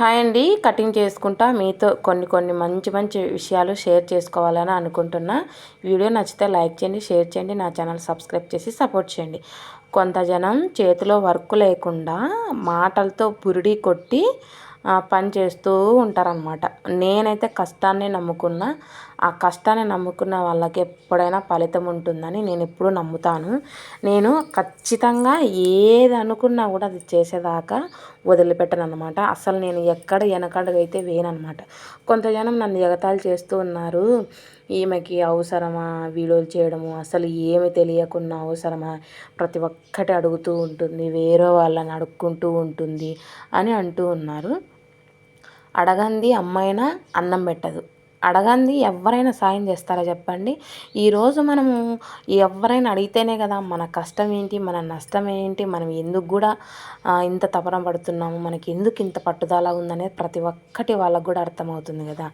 Hi అండి. Cutting చేసుకుంటా. మీతో కొన్ని కొన్ని మంచి మంచి విషయాలు షేర్ చేసుకోవాలని అనుకుంటున్నా. వీడియో నచ్చితే లైక్ చేయండి షేర్ చేయండి నా ఛానల్ సబ్స్క్రైబ్ చేసి సపోర్ట్ చేయండి. కొంత జనం చేతిలో వర్క్ లేకుండా మాటలతో పురిడి కొట్టి పని చేస్తూ ఉంటారనమాట నేనైతే కష్టాన్ని నమ్ముకున్న ఆ కష్టాన్ని నమ్ముకున్న వాళ్ళకి ఎప్పుడైనా ఫలితం ఉంటుందని నేను ఎప్పుడూ నమ్ముతాను. నేను ఖచ్చితంగా ఏది అనుకున్నా కూడా అది చేసేదాకా వదిలిపెట్టను అనమాట అసలు నేను ఎక్కడ వెనకడుగైతే వేయనమాట కొంత జనం నన్ను ఎగతాళి చేస్తూ ఉన్నారు. ఈమెకి అవసరమా? వీడియోలు చేయడము అసలు ఏమి తెలియకుండా అవసరమా? ప్రతి ఒక్కటి అడుగుతూ ఉంటుంది వేరే వాళ్ళని అడుక్కుంటూ ఉంటుంది అని అంటూ ఉన్నారు. అడగంది అమ్మైనా అన్నం పెట్టదు. అడగంది ఎవరైనా సాయం చేస్తారా చెప్పండి. ఈరోజు మనము ఎవరైనా అడిగితేనే కదా మన కష్టం ఏంటి మన నష్టం ఏంటి మనం ఎందుకు కూడా ఇంత తపన పడుతున్నాము మనకి ఎందుకు ఇంత పట్టుదల ఉందనేది ప్రతి ఒక్కటి వాళ్ళకు కూడా అర్థమవుతుంది కదా.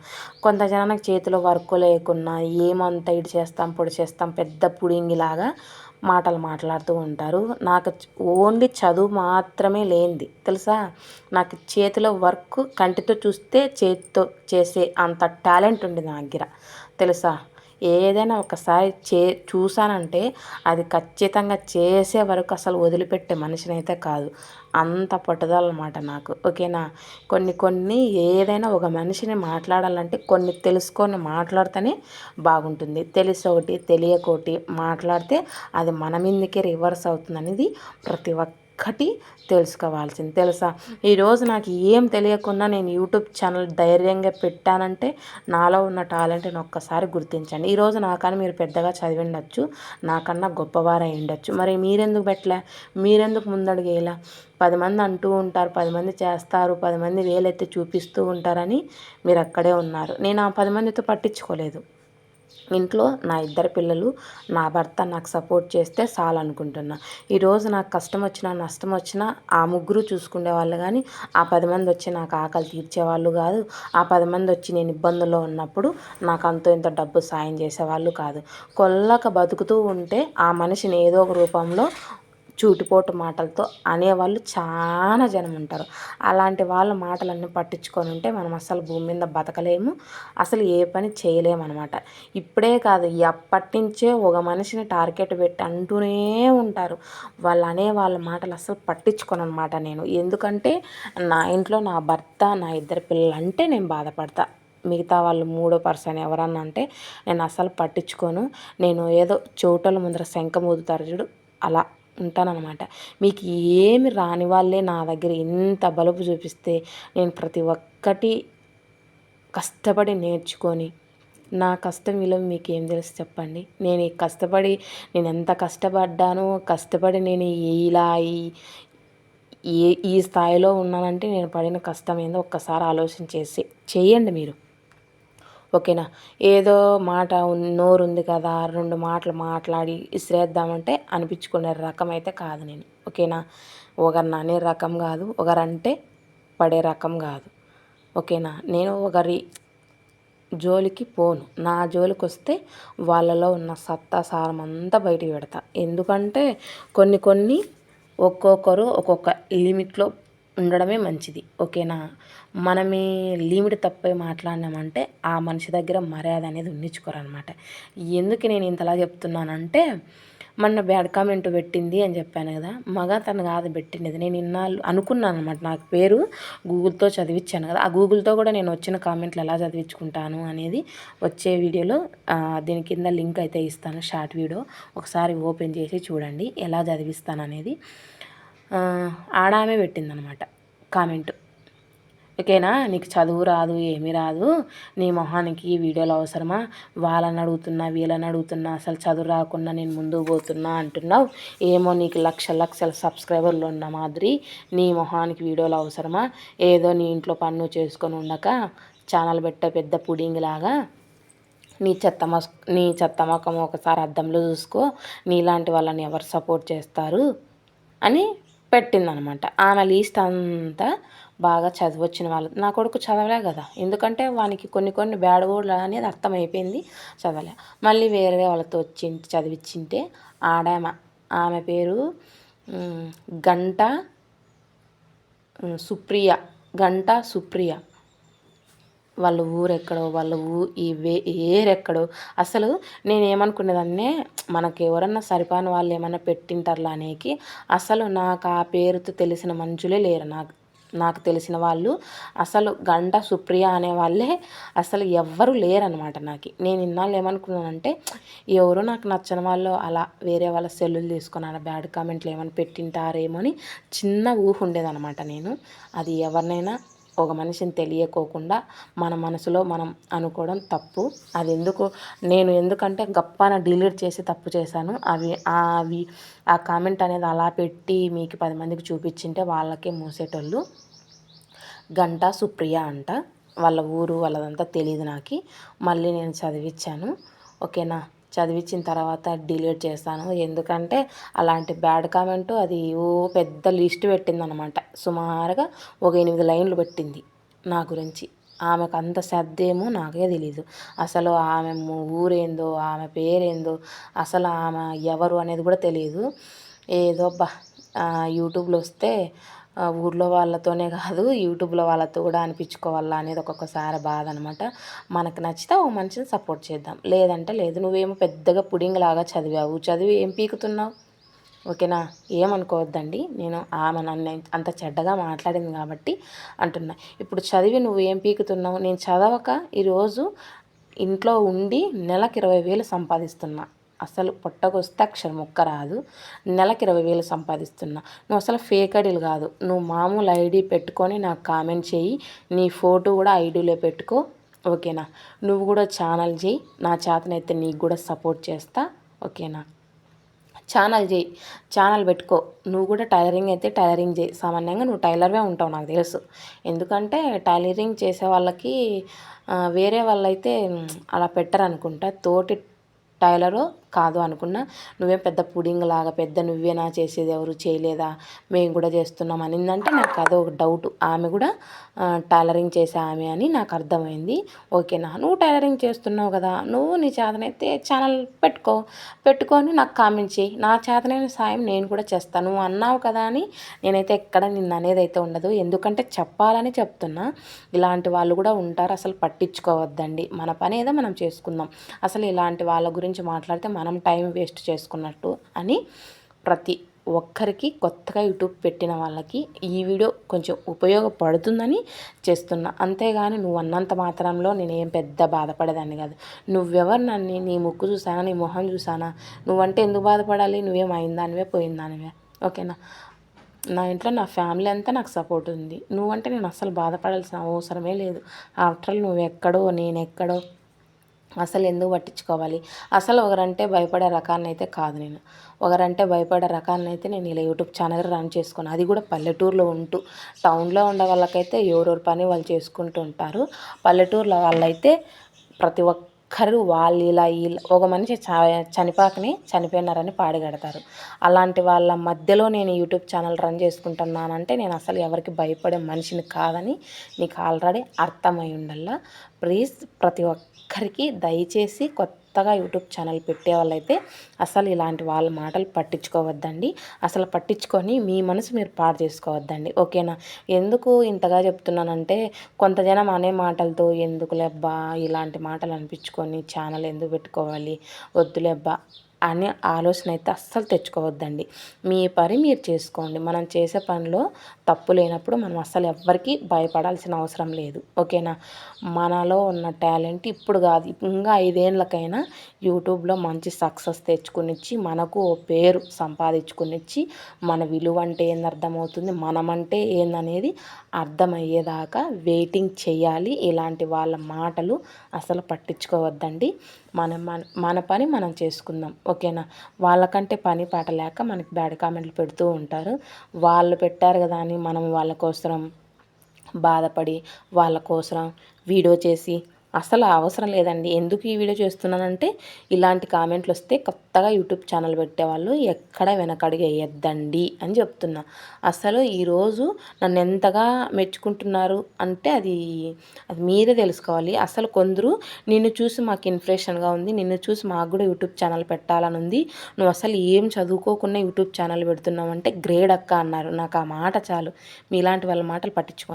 కొంత జనానికి చేతిలో వర్క్ లేకున్నా ఏమంత ఇటు చేస్తాం పొడి చేస్తాం పెద్ద పుడింగిలాగా మాటలు మాట్లాడుతూ ఉంటారు. నాకు ఓన్లీ చదువు మాత్రమే లేనిది. తెలుసా? నాకు చేతిలో వర్క్ కంటితో చూస్తే చేతితో చేసే అంత టాలెంట్ ఉంది నా దగ్గర. తెలుసా? ఏదైనా ఒకసారి చే చూసానంటే అది ఖచ్చితంగా చేసే వరకు అసలు వదిలిపెట్టే మనిషిని అయితే కాదు. అంత పట్టుదల అనమాట నాకు. ఓకేనా? కొన్ని కొన్ని ఏదైనా ఒక మనిషిని మాట్లాడాలంటే కొన్ని తెలుసుకొని మాట్లాడితేనే బాగుంటుంది. తెలిసి ఒకటి తెలియకోటి మాట్లాడితే అది మన మీదకే రివర్స్ అవుతుంది అనేది ప్రతి ఒక్క ఒక్కటి తెలుసుకోవాల్సింది. తెలుసా? ఈరోజు నాకు ఏం తెలియకుండా నేను యూట్యూబ్ ఛానల్ ధైర్యంగా పెట్టానంటే నాలో ఉన్న టాలెంట్ని ఒక్కసారి గుర్తించండి. ఈరోజు నాకని మీరు పెద్దగా చదివిండొచ్చు నాకన్నా గొప్పవారై ఉండొచ్చు. మరి మీరెందుకు పెట్టలే? మీరెందుకు ముందడుగేలా పది మంది అంటూ ఉంటారు పది మంది చేస్తారు పది మంది వేలెత్తి చూపిస్తూ ఉంటారని మీరు అక్కడే ఉన్నారు. నేను ఆ పది మందితో పట్టించుకోలేదు. ఇంట్లో నా ఇద్దరు పిల్లలు నా భర్త నాకు సపోర్ట్ చేస్తే చాలు అనుకుంటున్నా ఈరోజు నాకు కష్టం వచ్చినా నష్టం వచ్చినా ఆ ముగ్గురు చూసుకునే వాళ్ళు కానీ ఆ పది మంది వచ్చి నాకు ఆకలి తీర్చేవాళ్ళు కాదు. ఆ పది మంది వచ్చి నేను ఇబ్బందుల్లో ఉన్నప్పుడు నాకు అంతో ఇంత డబ్బు సాయం చేసేవాళ్ళు కాదు. కొల్లక బతుకుతూ ఉంటే ఆ మనిషిని ఏదో ఒక రూపంలో చూటిపోటు మాటలతో అనేవాళ్ళు చాలా జనం ఉంటారు. అలాంటి వాళ్ళ మాటలన్నీ పట్టించుకొని ఉంటే మనం అసలు భూమి మీద బతకలేము అసలు ఏ పని చేయలేము అనమాట ఇప్పుడే కాదు ఎప్పటి నుంచే ఒక మనిషిని టార్గెట్ పెట్టి అంటూనే ఉంటారు. వాళ్ళు అనే వాళ్ళ మాటలు అసలు పట్టించుకోను అనమాట నేను. ఎందుకంటే నా ఇంట్లో నా భర్త నా ఇద్దరు పిల్లలు అంటే నేను బాధపడతా. మిగతా వాళ్ళు మూడో పర్సన్ ఎవరన్నా అంటే నేను అసలు పట్టించుకోను. నేను ఏదో చోటల ముందర శంఖ మోదుతారు చూడు అలా ఉంటానన్నమాట. మీకు ఏమి రాని వాళ్ళే నా దగ్గర ఇంత బలుపు చూపిస్తే నేను ప్రతి ఒక్కటి కష్టపడి నేర్చుకొని నా కష్టం విలువ మీకు ఏం తెలుసు చెప్పండి. నేను కష్టపడి నేను ఎంత కష్టపడ్డానో కష్టపడి నేను ఇలా ఈ ఈ స్థాయిలో ఉన్నానంటే నేను పడిన కష్టం ఏందో ఒక్కసారి ఆలోచన చేసి చేయండి మీరు. ఓకేనా? ఏదో మాట నోరు ఉంది కదా రెండు మాటలు మాట్లాడి ఇసిరేద్దామంటే అనిపించుకునే రకం అయితే కాదు నేను. ఓకేనా? ఒకరిని అనే రకం కాదు ఒకరంటే పడే రకం కాదు. ఓకేనా? నేను ఒకరి జోలికి పోను. నా జోలికి వస్తే వాళ్ళలో ఉన్న సత్తా సారం అంతా బయటికి పెడతా. ఎందుకంటే కొన్ని కొన్ని ఒక్కొక్కరు ఒక్కొక్క లిమిట్లో ఉండడమే మంచిది ఓకేనా? మనమే లిమిట్ తప్పే మాట్లాడినామంటే ఆ మనిషి దగ్గర మర్యాద అనేది ఉన్నించుకోరనమాట ఎందుకు నేను ఇంతలా చెప్తున్నానంటే మొన్న బ్యాడ్ కామెంట్ పెట్టింది అని చెప్పాను కదా మగ తను కాదు పెట్టినది నేను ఇన్నాళ్ళు అనుకున్నాను అనమాట నాకు పేరు గూగుల్తో చదివించాను కదా ఆ గూగుల్తో కూడా నేను వచ్చిన కామెంట్లు ఎలా చదివించుకుంటాను అనేది వచ్చే వీడియోలో దీని కింద లింక్ అయితే ఇస్తాను షార్ట్ వీడియో. ఒకసారి ఓపెన్ చేసి చూడండి ఎలా చదివిస్తాను అనేది ఆడామే పెట్టిందనమాట. కామెంట్. ఓకేనా? నీకు చదువు రాదు ఏమీ రాదు. నీ మొహానికి వీడియోలు అవసరమా? వాళ్ళని అడుగుతున్నా వీళ్ళని అడుగుతున్నా అసలు చదువు రాకుండా నేను ముందుకు పోతున్నా అంటున్నావు? ఏమో నీకు లక్ష లక్షల సబ్స్క్రైబర్లు ఉన్న మాదిరి నీ మొహానికి వీడియోలు అవసరమా? ఏదో నీ ఇంట్లో పన్ను చేసుకొని ఉండక ఛానల్ పెట్టే పెద్ద పుడింగ్ లాగా నీ చెత్త మస్ నీ చెత్త మొఖం ఒకసారి అద్దంలో చూసుకో. నీలాంటి వాళ్ళని ఎవరు సపోర్ట్ చేస్తారు? అని పెట్టిందనమాట. ఆమె లీస్ట్ అంతా బాగా చదివచ్చిన వాళ్ళు నా కొడుకు చదవలే కదా. ఎందుకంటే వానికి కొన్ని కొన్ని బ్యాడ్ అనేది అర్థమైపోయింది చదవలే. మళ్ళీ వేరే వాళ్ళతో వచ్చి చదివించింటే ఆడామ ఆమె పేరు గంట సుప్రియ గంట సుప్రియ. వాళ్ళ ఊరెక్కడో వాళ్ళ ఊ ఈ వే ఏరెక్కడో. అసలు నేనేమనుకునేదాన్నే మనకి ఎవరన్నా సరిపోని వాళ్ళు ఏమన్నా పెట్టింటారులా అనేకి అసలు నాకు ఆ పేరుతో తెలిసిన మనుషులే లేరు. నాకు నాకు తెలిసిన వాళ్ళు అసలు గంట సుప్రియ అనే వాళ్ళే అసలు ఎవ్వరు లేరనమాట నాకు. నేను ఇన్నాళ్ళు ఏమనుకున్నానంటే ఎవరు నాకు నచ్చని వాళ్ళు అలా వేరే వాళ్ళ సెల్లులు తీసుకున్నాను బ్యాడ్ కామెంట్లు ఏమైనా పెట్టింటారేమో అని చిన్న ఊహ ఉండేదనమాట నేను. అది ఎవరినైనా ఒక మనిషిని తెలియకోకుండా మన మనసులో మనం అనుకోవడం తప్పు. అది ఎందుకు నేను ఎందుకంటే గప్పాన డిలీట్ చేసి తప్పు చేశాను. అవి అవి ఆ కామెంట్ అనేది అలా పెట్టి మీకు పది మందికి చూపించింటే వాళ్ళకే మూసేటోళ్ళు. గంట సుప్రియ అంట. వాళ్ళ ఊరు వాళ్ళదంతా తెలియదు నాకు. మళ్ళీ నేను చదివించాను ఓకేనా? చదివించిన తర్వాత డిలీట్ చేస్తాను ఎందుకంటే అలాంటి బ్యాడ్ కామెంట్ అది ఓ పెద్ద లిస్ట్ పెట్టిందనమాట. సుమారుగా ఒక ఎనిమిది లైన్లు పెట్టింది నా గురించి. ఆమెకు అంత శ్రద్ధేమో నాకే తెలీదు. అసలు ఆమె ఊరేందో ఆమె పేరేందో అసలు ఆమె ఎవరు అనేది కూడా తెలియదు ఏదో బా యూట్యూబ్లో వస్తే ఊర్లో వాళ్ళతోనే కాదు యూట్యూబ్లో వాళ్ళతో కూడా అనిపించుకోవాలా అనేది ఒక్కొక్కసారి బాధ అనమాట మనకు నచ్చితే ఓ మనిషిని సపోర్ట్ చేద్దాం. లేదంటే లేదు నువ్వేమో పెద్దగా పుడింగ్ లాగా చదివావు. చదివి ఏం పీకుతున్నావు? ఓకేనా? ఏమనుకోవద్దండి. నేను ఆమె నన్ను అంత చెడ్డగా మాట్లాడింది కాబట్టి అంటున్నా. ఇప్పుడు చదివి నువ్వు ఏం పీకుతున్నావు? నేను చదవక ఈరోజు ఇంట్లో ఉండి నెలకు ఇరవై వేలు సంపాదిస్తున్నా. అసలు పొట్టకొస్తే అక్షరం ముక్క రాదు. నెలకి ఇరవై వేలు సంపాదిస్తున్నా. నువ్వు అసలు ఫేక్ ఐడీలు కాదు. నువ్వు మామూలు ఐడి పెట్టుకొని నాకు కామెంట్ చేయి. నీ ఫోటో కూడా ఐడీలో పెట్టుకో. ఓకేనా? నువ్వు కూడా ఛానల్ చేయి. నా చేతనైతే నీకు కూడా సపోర్ట్ చేస్తా. ఓకేనా? ఛానల్ చేయి. ఛానల్ పెట్టుకో. నువ్వు కూడా టైలరింగ్ అయితే టైలరింగ్ చేయి. సామాన్యంగా నువ్వు టైలర్వే ఉంటావు నాకు తెలుసు. ఎందుకంటే టైలరింగ్ చేసే వాళ్ళకి వేరే వాళ్ళైతే అలా పెట్టరు అనుకుంటా తోటి టైలరు కాదు అనుకున్నా నువ్వేం పెద్ద పుడింగ్ లాగా పెద్ద నువ్వేనా చేసేది ఎవరు చేయలేదా? మేము కూడా చేస్తున్నాం అనిందంటే నాకు అదో ఒక డౌట్. ఆమె కూడా టైలరింగ్ చేసే ఆమె అని నాకు అర్థమైంది. ఓకేనా నువ్వు టైలరింగ్ చేస్తున్నావు కదా నువ్వు నీ చేతనైతే ఛానల్ పెట్టుకో. పెట్టుకొని నాకు కామెంట్ చేయి. నా చేతనైన సాయం నేను కూడా చేస్తాను నువ్వు అన్నావు కదా అని నేనైతే ఎక్కడ నిన్న అనేది అయితే ఉండదు. ఎందుకంటే చెప్పాలని చెప్తున్నా. ఇలాంటి వాళ్ళు కూడా ఉంటారు. అసలు పట్టించుకోవద్దండి. మన పని ఏదో మనం చేసుకుందాం. అసలు ఇలాంటి వాళ్ళ గురించి మాట్లాడితే మన మనం టైం వేస్ట్ చేసుకున్నట్టు అని ప్రతి ఒక్కరికి కొత్తగా యూట్యూబ్ పెట్టిన వాళ్ళకి ఈ వీడియో కొంచెం ఉపయోగపడుతుందని చేస్తున్నా. అంతేగాని నువ్వు అన్నంత మాత్రంలో నేనేం పెద్ద బాధపడేదాన్ని కాదు. నువ్వెవరు నన్ను నీ ముక్కు చూసానా నీ మొహం చూసానా? నువ్వంటే ఎందుకు బాధపడాలి? నువ్వేం అయిందానివే పోయిందానివే? ఓకేనా? నా ఇంట్లో నా ఫ్యామిలీ అంతా నాకు సపోర్ట్ ఉంది. నువ్వంటే నేను అస్సలు బాధపడాల్సిన అవసరమే లేదు. ఆఫ్టర్ ఆల్ నువ్వు ఎక్కడో నేను ఎక్కడో అసలు ఎందుకు పట్టించుకోవాలి? అసలు ఒకరంటే భయపడే రకాన్ని అయితే కాదు నేను. ఒకరంటే భయపడే రకాన్ని అయితే నేను ఇలా యూట్యూబ్ ఛానల్ రన్ చేసుకున్నాను అది కూడా పల్లెటూరులో ఉంటూ. టౌన్లో ఉండే వాళ్ళకైతే ఎవరెవరి పని వాళ్ళు చేసుకుంటూ ఉంటారు. పల్లెటూరులో వాళ్ళైతే ప్రతి ఒక్కరు వాళ్ళు ఇలా ఇలా ఒక మనిషి చనిపాకని చనిపోయినారని పాడిగడతారు అలాంటి వాళ్ళ మధ్యలో నేను యూట్యూబ్ ఛానల్ రన్ చేసుకుంటున్నానంటే నేను అసలు ఎవరికి భయపడే మనిషిని కాదని నీకు ఆల్రెడీ అర్థమై ఉండల్లా. ప్లీజ్ ప్రతి ఒక్కరికి దయచేసి కొత్త కొత్తగా యూట్యూబ్ ఛానల్ పెట్టే వాళ్ళైతే అసలు ఇలాంటి వాళ్ళ మాటలు పట్టించుకోవద్దండి. అసలు పట్టించుకొని మీ మనసు మీరు పాడు చేసుకోవద్దండి. ఓకేనా? ఎందుకు ఇంతగా చెప్తున్నానంటే కొంత జనం అనే మాటలతో ఎందుకులేబ్బా ఇలాంటి మాటలు అనిపించుకొని ఛానల్ ఎందుకు పెట్టుకోవాలి? వద్దులేబ్బా అనే ఆలోచన అయితే అస్సలు తెచ్చుకోవద్దండి. మీ పని మీరు చేసుకోండి. మనం చేసే పనిలో తప్పు లేనప్పుడు మనం అస్సలు ఎవ్వరికీ భయపడాల్సిన అవసరం లేదు. ఓకేనా? మనలో ఉన్న టాలెంట్ ఇప్పుడు కాదు. ఇంకా ఐదేళ్ళకైనా యూట్యూబ్లో మంచి సక్సెస్ తెచ్చుకునిచ్చి మనకు ఓ పేరు సంపాదించుకునిచ్చి మన విలువ అంటే ఏంది అర్థమవుతుంది? మనమంటే ఏందనేది అర్థమయ్యేదాకా వెయిటింగ్ చేయాలి. ఇలాంటి వాళ్ళ మాటలు అసలు పట్టించుకోవద్దండి. మన మన మన పని మనం చేసుకుందాం. ఓకేనా? వాళ్ళకంటే పని పాట లేక మనకి బ్యాడ్ కామెంట్లు పెడుతూ ఉంటారు. వాళ్ళు పెట్టారు కదా అని మనం వాళ్ళ కోసం బాధపడి వాళ్ళ కోసం వీడియో చేసి అసలు అవసరం లేదండి. ఎందుకు ఈ వీడియో చేస్తున్నానంటే ఇలాంటి కామెంట్లు వస్తే కొత్తగా యూట్యూబ్ ఛానల్ పెట్టేవాళ్ళు ఎక్కడ వెనకడిగేయద్దండి అని చెప్తున్నా. అసలు ఈరోజు నన్ను ఎంతగా మెచ్చుకుంటున్నారు అంటే అది అది మీరే తెలుసుకోవాలి. అసలు కొందరు నిన్ను చూసి మాకు ఇన్ఫ్రేషన్గా ఉంది నిన్ను చూసి మాకు కూడా యూట్యూబ్ ఛానల్ పెట్టాలని ఉంది. నువ్వు అసలు ఏం చదువుకోకుండా యూట్యూబ్ ఛానల్ పెడుతున్నావు అంటే గ్రేడ్ అక్క అన్నారు. నాకు ఆ మాట చాలు. మీలాంటి వాళ్ళ మాటలు పట్టించుకోండి